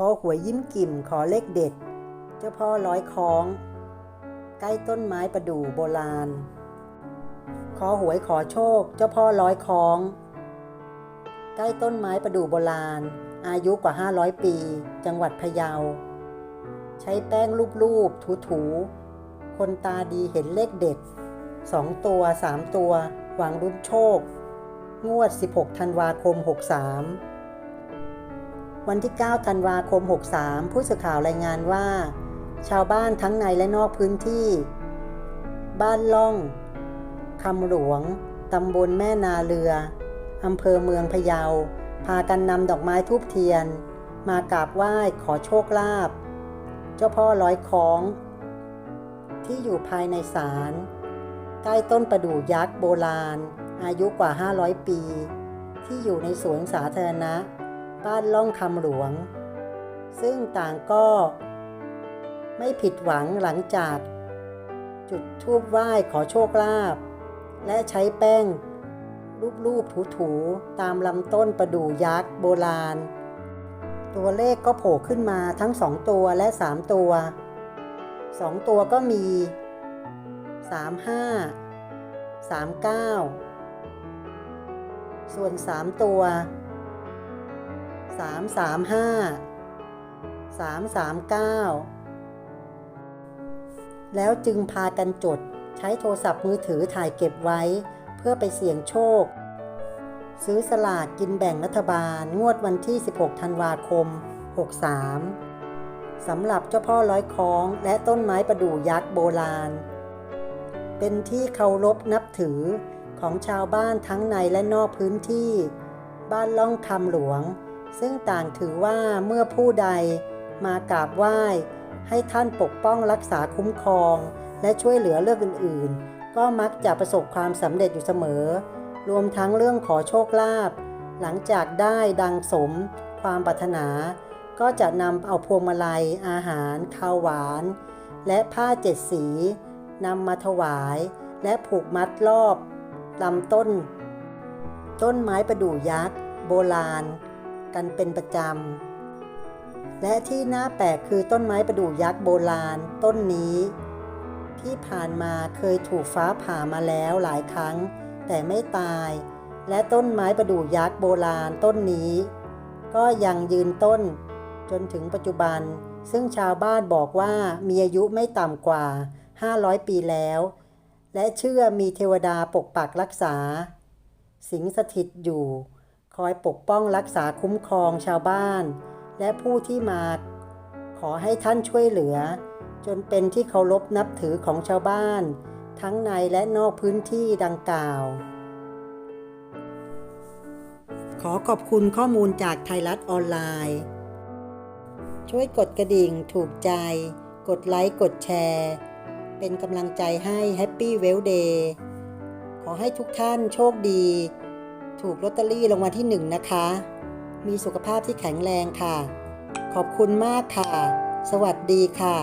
ขอหวยยิ้มกิ่มขอเลขเด็ด เจ้าพ่อร้อยคล้อง ใกล้ต้นไม้ประดู่โบราณ ขอหวยขอโชค เจ้าพ่อร้อยคล้อง ใกล้ต้นไม้ประดู่โบราณ อายุกว่า 500 ปี จังหวัดพะเยา ใช้แป้งรูปๆถูๆ คนตาดีเห็นเลขเด็ด2ตัว3ตัว หวังรุ่นโชค งวด 16 ธันวาคม 63 วันที่ 9 ธันวาคม 63 ผู้สื่อข่าวรายงานว่า ชาวบ้านทั้งในและนอกพื้นที่ บ้านล่องคำหลวงตำบลแม่นาเรืออำเภอเมืองพะเยา พากันนำดอกไม้ทูบเทียน มากราบไหว้ขอโชคลาภเจ้าพ่อร้อยคล้อง ที่อยู่ภายในศาลใกล้ต้นประดู่ยักษ์โบราณ อายุกว่า 500 ปี ที่อยู่ในสวนสาธารณะ บ้านล่องคำหลวง ซึ่งต่างก็ไม่ผิดหวังหลังจาก จุดทูบไหว้ขอโชคลาภและใช้แป้งรูปๆถูๆตามลำต้นประดู่ยักษ์โบราณ ตัวเลขก็โผล่ขึ้นมาทั้งสองตัวและสามตัวสองตัวก็มีสามห้าสามเก้าส่วนสามตัว สามสามห้าสามสามเก้าแล้วจึงพากันจดใช้โทรศัพท์มือถือถ่ายเก็บไว้ เพื่อไปเสี่ยงโชค ซื้อสลากกินแบ่งรัฐบาลงวดวันที่ 16 ธันวาคม 63 สำหรับเจ้าพ่อร้อยคล้องและต้นไม้ประดู่ยักษ์โบราณ เป็นที่เคารพนับถือของชาวบ้านทั้งในและนอกพื้นที่ บ้านล่องคำหลวง ซึ่งต่างถือว่าเมื่อผู้ใดมากราบไหว้ ให้ท่านปกป้องรักษาคุ้มครอง และช่วยเหลือเรื่องอื่นๆ ก็มักจะประสบความสำเร็จอยู่เสมอ รวมทั้งเรื่องขอโชคลาภหลังจากได้ดังสม ความปรารถนา ก็จะนำเอาพวงมาลัย อาหารข้าวหวาน และผ้าเจ็ดสีนำมาถวาย และผูกมัดรอบลำต้น ต้นไม้ประดู่ยักษ์ โบราณ กันเป็นประจำ และที่น่าแปลกคือต้นไม้ประดู่ยักษ์โบราณต้นนี้ ที่ผ่านมาเคยถูกฟ้าผ่ามาแล้วหลายครั้ง แต่ไม่ตาย และต้นไม้ประดู่ยักษ์โบราณต้นนี้ ก็ยังยืนต้นจนถึงปัจจุบัน ซึ่งชาวบ้านบอกว่ามีอายุไม่ต่ำกว่า 500 ปีแล้ว และเชื่อมีเทวดาปกปักรักษา สิงสถิตอยู่ คอยปกป้องรักษาคุ้มครองชาวบ้าน และผู้ที่มาขอให้ท่านช่วยเหลือ จนเป็นที่เคารพนับถือของชาวบ้าน ทั้งในและนอกพื้นที่ดังกล่าว ขอขอบคุณข้อมูลจากไทยรัฐออนไลน์ ช่วยกดกระดิ่งถูกใจ กดไลค์กดแชร์ เป็นกำลังใจให้แฮปปี้เวลเดย์ขอให้ทุกท่านโชคดี ถูกลอตเตอรี่รางวัลที่หนึ่งนะคะ มีสุขภาพที่แข็งแรงค่ะ ขอบคุณมากค่ะ สวัสดีค่ะ